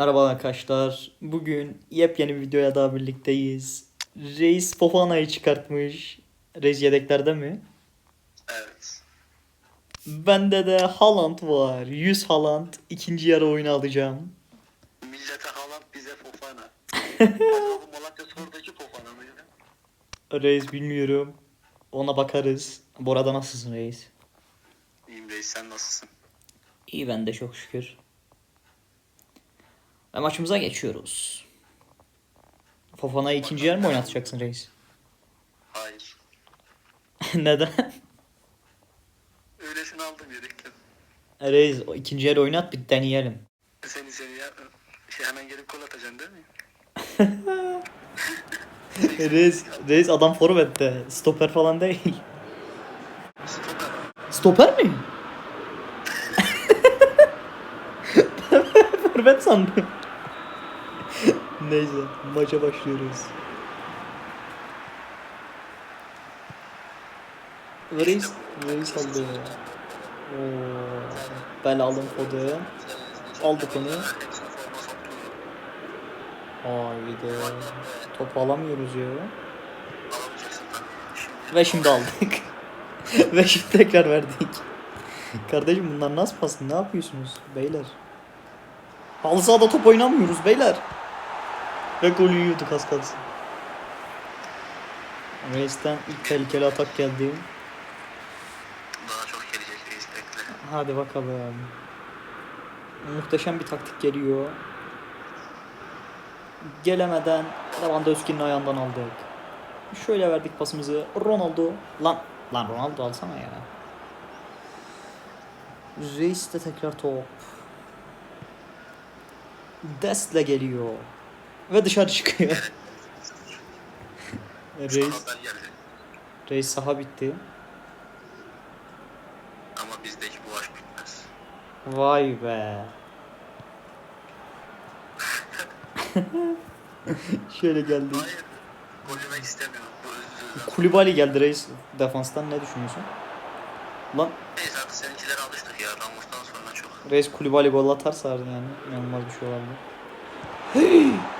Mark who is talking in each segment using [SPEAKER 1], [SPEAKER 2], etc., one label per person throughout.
[SPEAKER 1] Merhaba arkadaşlar. Bugün yepyeni bir videoya daha birlikteyiz. Reis Fofana'yı çıkartmış. Reis yedeklerde mi?
[SPEAKER 2] Evet.
[SPEAKER 1] Bende de Haaland var. 100 Haaland. İkinci yarı oyunu alacağım.
[SPEAKER 2] Millete Haaland bize Fofana. Acaba Malatya Spor'daki Fofana mıydı?
[SPEAKER 1] Reis bilmiyorum. Ona bakarız. Bu arada nasılsın Reis?
[SPEAKER 2] İyiyim reis sen nasılsın?
[SPEAKER 1] İyi ben de çok şükür. Ve maçımıza geçiyoruz. Fofana'yı ikinci yer mi oynatacaksın Reis?
[SPEAKER 2] Hayır.
[SPEAKER 1] Neden?
[SPEAKER 2] Öylesini aldım yedekten.
[SPEAKER 1] Reis o ikinci yer oynat bir deneyelim.
[SPEAKER 2] Seni seni ya şey hemen gelip gol atacaksın değil mi?
[SPEAKER 1] Reis, Reis adam forvette. Stoper falan değil.
[SPEAKER 2] Stoper.
[SPEAKER 1] Stoper mi? Forvet sandım. Neyse maça başlıyoruz. Reis, Reis aldı. Ben aldım kodu. Aldık onu.
[SPEAKER 2] Hepsine forma soktu.
[SPEAKER 1] Haydi. Top alamıyoruz ya. Ve şimdi aldık. Ve şimdi tekrar verdik. Kardeşim bunlar nasıl pas? Ne yapıyorsunuz beyler? Halı sahada top oynamıyoruz beyler. Ve golü yiyorduk az kalsın. Reis'ten ilk tehlikeli atak geldi.
[SPEAKER 2] daha çok gelecek reis bekle.
[SPEAKER 1] Hadi bakalım. Muhteşem bir taktik geliyor. Gelemeden Lewandowski'nin ayağından aldık. Şöyle verdik pasımızı. Ronaldo. Lan lan Ronaldo alsana ya. Reis de tekrar top. Dest'le geliyor. Ve dışarı çıkıyor. Reis. Reis saha bitti.
[SPEAKER 2] Ama bizdeki bu aşk bitmez.
[SPEAKER 1] Vay be. Şöyle geldi.
[SPEAKER 2] Hayır. İstemiyorum.
[SPEAKER 1] Kulibali geldi reis defanstan ne düşünüyorsun? Lan
[SPEAKER 2] Neyse artık seninkilere alıştık ya. Ramos'tan sonra çok.
[SPEAKER 1] reis Kulibali gol atarsa yani inanılmaz bir şey olabilir.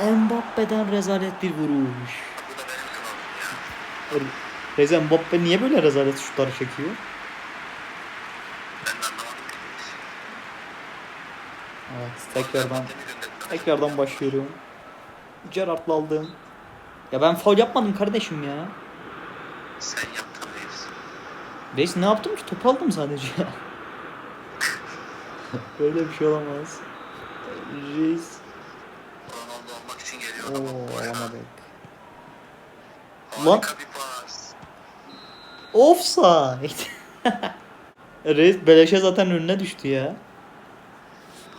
[SPEAKER 1] Mbappe'den rezalet bir vuruş. Reis Mbappe niye böyle rezalet şutları çekiyor? Evet tekrardan tekrardan başlıyorum. Gerrard'la aldım. Ya ben faul yapmadım kardeşim ya.
[SPEAKER 2] Sen yaptın reis.
[SPEAKER 1] Reis ne yaptım ki? Topu aldım sadece. Böyle bir şey olamaz. Reis.
[SPEAKER 2] Ronaldo almak için geliyor.
[SPEAKER 1] Oo alamadık. Lan. Offside. Reis beleşe zaten önüne düştü ya.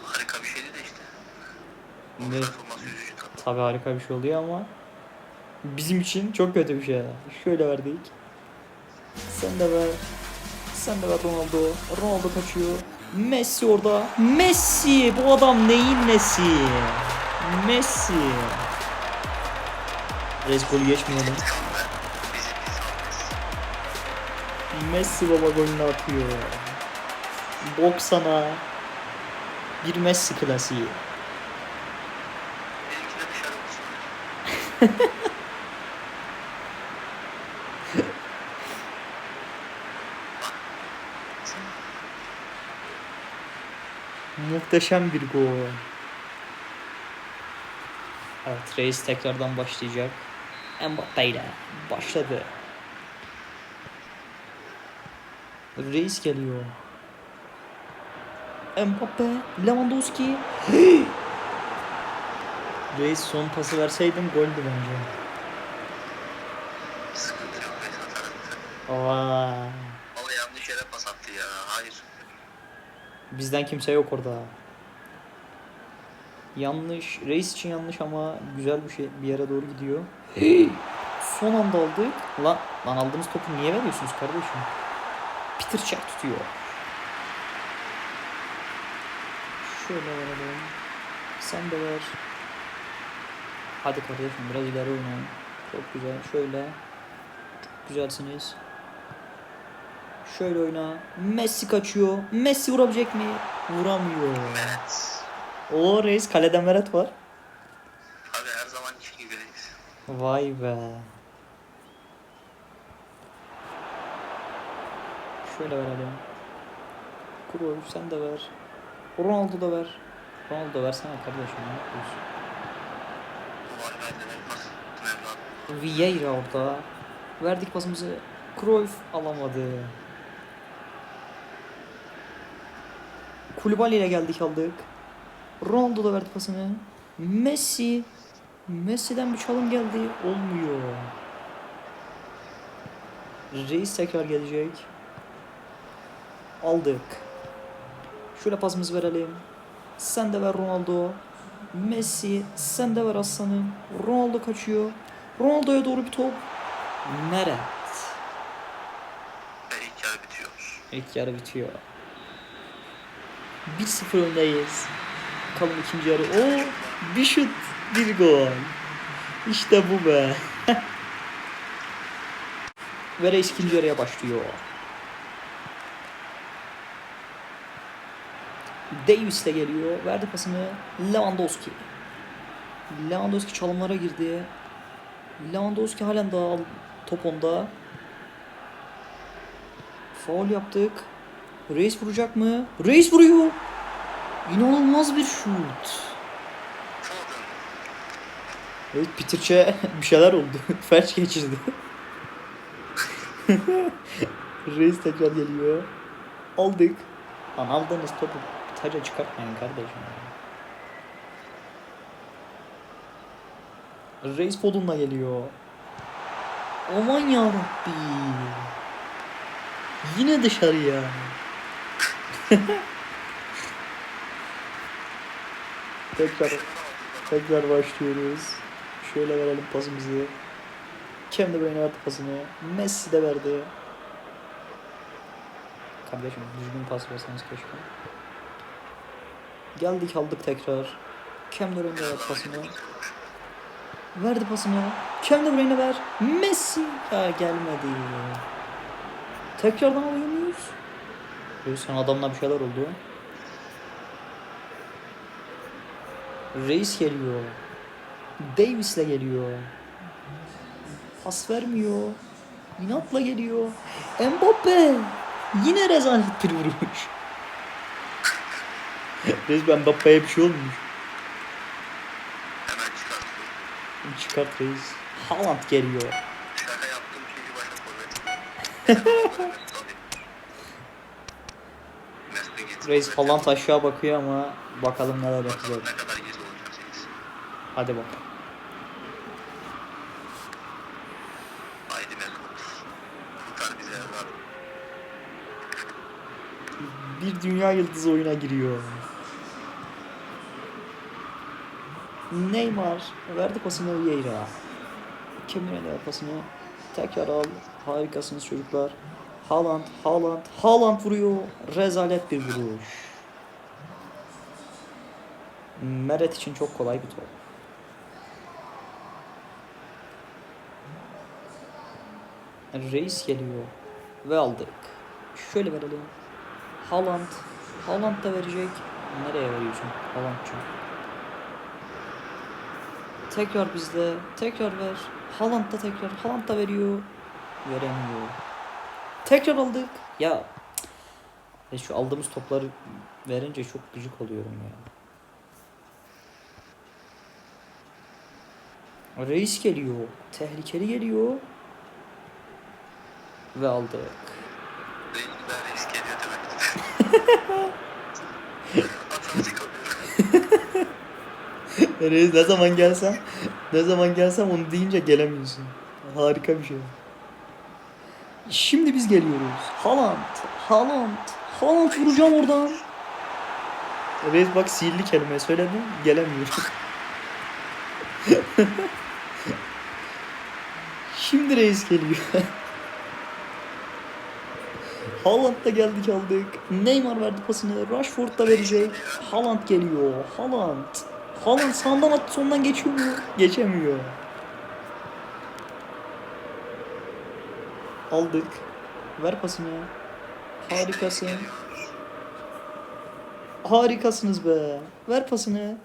[SPEAKER 2] Harika bir şeydi de işte.
[SPEAKER 1] Ne?
[SPEAKER 2] Tabii
[SPEAKER 1] harika bir şey oluyor ama bizim için çok kötü bir şey. Şöyle verdik. Sen de ver. Sen de ver Ronaldo. Ronaldo kaçıyor. Messi orada. Messi! Bu adam neyin nesi? Messi. Reis golü
[SPEAKER 2] insanımız.
[SPEAKER 1] Messi baba golünü atıyor. Bok sana. Bir Messi klasiği. Muhteşem bir gol. Evet Reis tekrardan başlayacak. Mbappe ile başladı. Reis geliyor. Mbappe, Lewandowski. Reis son pası verseydim goldü bence. Aa,
[SPEAKER 2] Ama yanlış yere pas attı ya. Hayır.
[SPEAKER 1] bizden kimse yok orada. Yanlış, reis için yanlış ama güzel bir şey bir yere doğru gidiyor. Son anda aldık. Lan, lan aldığınız topu niye veriyorsunuz kardeşim? Peter Cech tutuyor. Şöyle verelim. Sen de ver. Hadi kardeşim biraz ileri oynayın. Çok güzel. Şöyle. Çok güzelsiniz. Şöyle oyna. Messi kaçıyor. Messi vurabilecek mi? Vuramıyor. O reis kaleden Meret var.
[SPEAKER 2] Abi her zaman gibi reis.
[SPEAKER 1] Vay be. Şöyle verelim. Kroos sen de ver. Ronaldo da ver. Ronaldo versene kardeşim ne yapıyorsun? Vieira orada. Verdik pasımızı. Cruyff alamadı. Kulübali ile geldik aldık. Ronaldo da verdi pasını. Messi. Messi'den bir çalım geldi. Olmuyor. Reis tekrar gelecek. Aldık. Şöyle pasımızı verelim. Sen de ver Ronaldo. Messi. Sen de ver aslanım. Ronaldo kaçıyor. Ronaldo'ya doğru bir top.
[SPEAKER 2] Bitiyor.
[SPEAKER 1] İlk yarı bitiyor. 1-0 öndeyiz. Bakalım ikinci yarı. O bir şut, bir gol. İşte bu be. Ve Reis ikinci yarıya başlıyor. Davis de geliyor. Verdi pasını. Lewandowski. Lewandowski çalımlara girdi. Lewandowski halen daha top onda. Faul yaptık. Reis vuracak mı? Reis vuruyor. İnanılmaz bir şut. Evet Peterçe bir şeyler oldu. Felç geçirdi. Reis tekrar geliyor. Aldık. Lan aldığınız topu taca çıkartmayın kardeşim. Reis Foden'la geliyor. Aman yarabbi. Yine dışarıya. Tekrar tekrar başlıyoruz. Şöyle verelim pasımızı. Kevin De Bruyne verdi pasını. Messi de verdi. Kardeşim düzgün pas verseniz keşke. Geldik aldık tekrar. Kevin De Bruyne verdi pasını. Verdi pasını. Kevin De Bruyne ver. Messi. Ya gelmedi. Tekrardan alıyor muyuz? Sen adamla bir şeyler oldu. Reis geliyor. Davis'le geliyor. Pas vermiyor. İnatla geliyor. Mbappe. Yine rezalet bir vuruş. Resmen Mbappe'ye bir şey olmuş. Çıkart reis. Haaland geliyor. Reis Haaland aşağı bakıyor ama bakalım neler yapacak. Hadi bakalım.
[SPEAKER 2] Haydi.
[SPEAKER 1] Bir dünya yıldızı oyuna giriyor. Neymar verdi pasını Vieira. Kemir'e ver pasını. Tekrar al. Harikasınız çocuklar. Haaland, Haaland, Haaland vuruyor. Rezalet bir vuruş. Meret için çok kolay bir top. Reis geliyor. Ve aldık. Şöyle verelim. Haaland. Haaland da verecek. Nereye veriyorsun? Haaland'cığım. Tekrar bizde. Tekrar ver. Haaland da tekrar. Haaland da veriyor. Veremiyor. Tekrar aldık. Ya e şu aldığımız topları verince çok gıcık oluyorum ya. Reis geliyor. Tehlikeli geliyor. Ve aldık.
[SPEAKER 2] Reis
[SPEAKER 1] ne zaman gelsem ne zaman gelsem onu deyince gelemiyorsun. Harika bir şey. Şimdi biz geliyoruz. Haaland, Haaland, Haaland vuracağım oradan. Reis bak sihirli kelime söyledim gelemiyor. Şimdi reis geliyor. Haaland da geldik aldık. Neymar verdi pasını. Rashford da verecek. Haaland geliyor. Haaland. Haaland sağından attı sondan geçiyor mu? Geçemiyor. Aldık. Ver pasını. Harikasın. Harikasınız be. Ver pasını.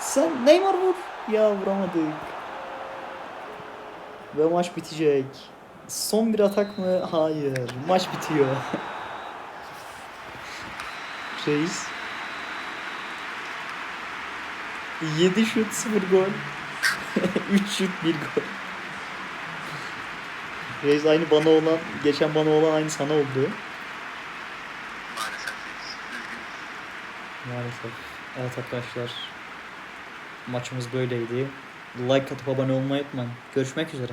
[SPEAKER 1] Sen Neymar vur. Ya vuramadık. Ve maç bitecek. Son bir atak mı? Hayır. Maç bitiyor. Reis. 7 şut 0 gol. 3 şut 1 gol. Reis aynı bana olan, geçen bana olan aynı sana oldu.
[SPEAKER 2] Maalesef.
[SPEAKER 1] Maalesef. Evet arkadaşlar. Maçımız böyleydi. Like atıp abone olmayı unutmayın. Görüşmek üzere.